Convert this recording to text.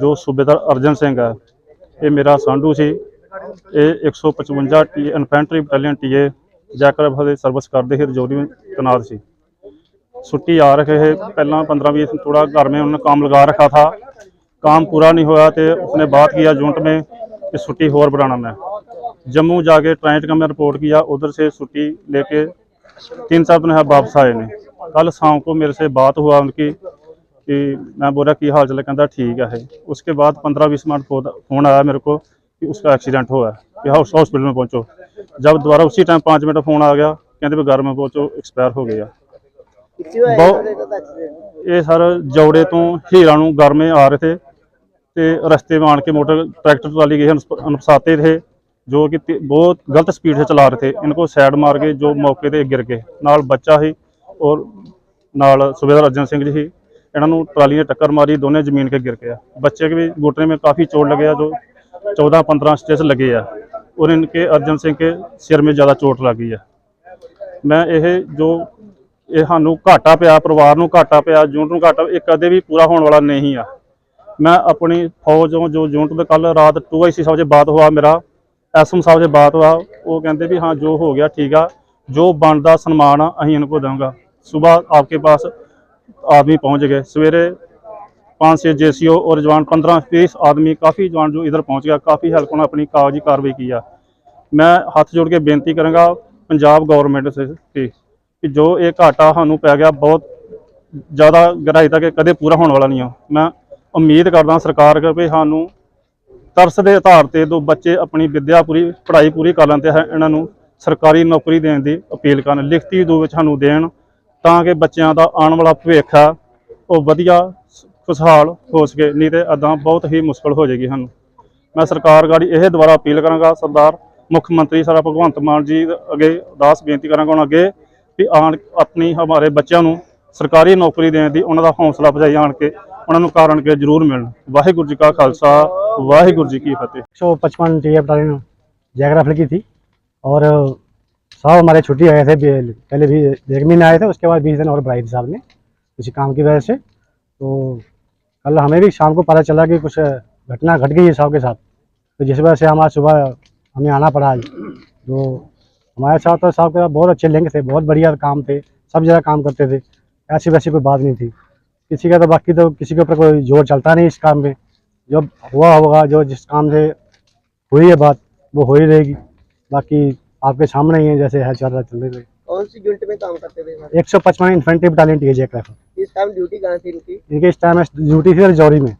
ਜੋ ਸੂਬੇਦਾਰ ਅਰਜਨ ਸਿੰਘ ਹੈ ਇਹ ਮੇਰਾ ਸਾਂਢੂ ਸੀ ਇਹ 155 ਟੀ ਇਨਫੈਂਟਰੀ ਬਟਾਲੀਅਨ ਟੀਏ ਜੈਕਰਬ ਦੇ ਸਰਵਿਸ ਕਰਦੇ ਸੀ ਰਜੌਰੀ में तैनात ਸੀ छुट्टी आ रखे है पहला पंद्रह बीस थोड़ा घर में उन्होंने काम लगा रखा था काम पूरा नहीं होया तो उसने बात किया यूनिट में कि छुट्टी और बढ़ाना मैं जम्मू जाके ट्रांजिट का मैं रिपोर्ट किया उधर से छुट्टी लेके तीन चार दिन है वापस आए ने कल शाम को मेरे से बात हुआ उनकी कि मैं बोला की हाल चल कहता ठीक है उसके बाद पंद्रह बीस मिनट फोन फोन आया मेरे को कि उसका एक्सीडेंट हुआ है कि हाउस हॉस्पिटल में पहुंचो जब दोबारा उसी टाइम पाँच मिनट फोन आ गया कहते भी घर में पहुंचो एक्सपायर हो गया ਕਿੱਥੇ ਹੋਇਆ ਬਹੁਤ- ਇਹਨਾਂ ਦਾ ਐਕਸੀਡੈਂਟ ਇਹ ਸਰ ਜੌੜੇ ਤੋਂ ਹੀਰਾ ਨੂੰ ਗਰਮੇ ਆ ਰਹੇ ਥੇ ਤੇ ਰਸਤੇ में आन के मोटर ट्रैक्टर ट्राली गए अनपसाते थे जो कि ते- बहुत गलत स्पीड से चला रहे थे इनको साइड मार के जो मौके ਤੇ ਗਿਰ ਗਏ ਨਾਲ ਬੱਚਾ ਸੀ ਔਰ ਨਾਲ ਸੁਬੇਦਾਰ ਅਰਜਨ ਸਿੰਘ ਜੀ ਸੀ ਇਹਨਾਂ ਨੂੰ ਟਰਾਲੀ ਨੇ ਟੱਕਰ ਮਾਰੀ, ਦੋਨੇ ਜ਼ਮੀਨ 'ਤੇ ਗਿਰ ਗਏ ਬੱਚੇ ਕੇ ਵੀ ਘੁਟने में काफ़ी चोट लगे जो 14-15 स्टेच लगे है और इनके ਅਰਜਨ ਸਿੰਘ ਕੇ ਸਿਰ में ज़्यादा चोट लगी है ਮੈਂ ਇਹ ਜੋ ਇਹ ਸਾਨੂੰ ਘਾਟਾ ਪਿਆ, ਪਰਿਵਾਰ ਨੂੰ ਘਾਟਾ ਪਿਆ ਜੂਨਟ ਨੂੰ ਘਾਟਾ, ਇਹ ਕਦੇ ਵੀ ਪੂਰਾ ਹੋਣ ਵਾਲਾ ਨਹੀਂ ਆ। ਮੈਂ ਆਪਣੀ ਫੌਜੋਂ ਜੋ ਜੂਨਟ ਦੇ ਕੱਲ ਰਾਤ 2IC ਸਾਹਿਬ ਦੇ ਬਾਤ ਹੋਇਆ ਮੇਰਾ ਐਸਐਮ ਸਾਹਿਬ ਦੇ ਬਾਤ ਹੋਇਆ ਉਹ ਕਹਿੰਦੇ ਵੀ ਹਾਂ ਜੋ ਹੋ ਗਿਆ ਠੀਕ ਆ, ਜੋ ਬਣਦਾ ਸਨਮਾਨ ਆ, ਅਸੀਂ ਇਹਨੂੰ ਕੋ ਦਵਾਂਗਾ ਸਵੇਰ ਆਪਕੇ ਪਾਸ आदमी पहुंच गए सवेरे पाँच से जेसीओ और जवान पंद्रह बीस आदमी काफ़ी जवान जो इधर पहुंच गया काफ़ी हेल्प उन्होंने अपनी कागजी कार्रवाई की ਆ ਮੈਂ ਹੱਥ ਜੋੜ ਕੇ ਬੇਨਤੀ ਕਰਾਂਗਾ ਪੰਜਾਬ ਗਵਰਨਮੈਂਟ ਸੇ ਕਿ ਕਿ ਜੋ ਇਹ ਘਾਟਾ ਸਾਨੂੰ ਪੈ ਗਿਆ ਬਹੁਤ ਜ਼ਿਆਦਾ ਗਹਿਰਾਈ ਤੱਕ ਇਹ ਕਦੇ ਪੂਰਾ ਹੋਣ ਵਾਲਾ ਨਹੀਂ ਆ ਮੈਂ ਉਮੀਦ ਕਰਦਾ ਸਰਕਾਰ ਕਿ ਵੀ ਸਾਨੂੰ ਤਰਸ ਦੇ ਆਧਾਰ ਤੇ ਦੋ ਬੱਚੇ ਆਪਣੀ ਵਿੱਦਿਆ ਪੂਰੀ ਪੜ੍ਹਾਈ ਪੂਰੀ ਕਰ ਲੈਣ ਤੇ ਹੈ ਇਹਨਾਂ ਨੂੰ ਸਰਕਾਰੀ ਨੌਕਰੀ ਦੇਣ ਦੀ ਅਪੀਲ ਕਰਨ ਲਿਖਤੀ ਰੂਪ ਵਿੱਚ ਸਾਨੂੰ ਦੇਣ ਤਾਂ ਕਿ ਬੱਚਿਆਂ ਦਾ ਆਉਣ ਵਾਲਾ ਭਵਿੱਖ ਆ ਉਹ ਵਧੀਆ ਖੁਸ਼ਹਾਲ ਹੋ ਸਕੇ ਨਹੀਂ ਤੇ ਅਦਾਂ ਬਹੁਤ ਹੀ ਮੁਸ਼ਕਲ ਹੋ ਜਾਏਗੀ ਸਾਨੂੰ ਮੈਂ ਸਰਕਾਰ ਗਾੜੀ ਇਹ ਦੁਬਾਰਾ ਅਪੀਲ ਕਰਾਂਗਾ ਸਰਦਾਰ ਮੁੱਖ ਮੰਤਰੀ ਸਾਰਾ ਭਗਵੰਤ ਮਾਨ ਜੀ ਦੇ ਅੱਗੇ ਅਰਦਾਸ ਬੇਨਤੀ ਕਰਾਂਗਾ ਉਹਨਾਂ ਅੱਗੇ ਵੀ ਆਣ ਆਪਣੀ ਹਮਾਰੇ ਬੱਚਿਆਂ ਨੂੰ ਸਰਕਾਰੀ ਨੌਕਰੀ ਦੇਣ ਦੀ ਉਹਨਾਂ ਦਾ ਹੌਸਲਾ ਅਫਜ਼ਾਈ ਆਣ ਕੇ ਉਹਨਾਂ ਨੂੰ ਕਾਰਨ ਕੇ ਜ਼ਰੂਰ ਮਿਲਣ ਵਾਹਿਗੁਰੂ ਜੀ ਕਾ ਖਾਲਸਾ ਵਾਹਿਗੁਰੂ ਜੀ ਕੀ ਫਤਿਹ सौ पचपन टी बटालियन जयग्राफ लगी थी और साहब, हमारे छुट्टी आए थे पहले भी एक महीने आए थे, उसके बाद बीस दिन और बढ़ाई थी साहब ने किसी काम की वजह से। तो कल हमें भी शाम को पता चला कि कुछ घटना घट गई है साहब के साथ। तो जिस वजह से हमारा सुबह हमें आना पड़ा आज। तो हमारे साथ तो साहब के साथ बहुत अच्छे लिंक थे, बहुत बढ़िया काम थे, सब जगह काम करते थे, ऐसी वैसी कोई बात नहीं थी। किसी का तो बाकी तो किसी के ऊपर कोई ज़ोर चलता नहीं इस काम में। जो हुआ होगा, जो जिस काम से हुई है बात, वो हो ही रहेगी। बाकी आपके सामने ही है जैसे है चल रहा चल रही कौन सी यूनिट में काम करते थे सर एक सौ पचपन इन्फेंट्री बटालियन टी है जयक्राफ इस टाइम ड्यूटी कहाँ थी इनकी इनके इस टाइम ड्यूटी थी रजौरी में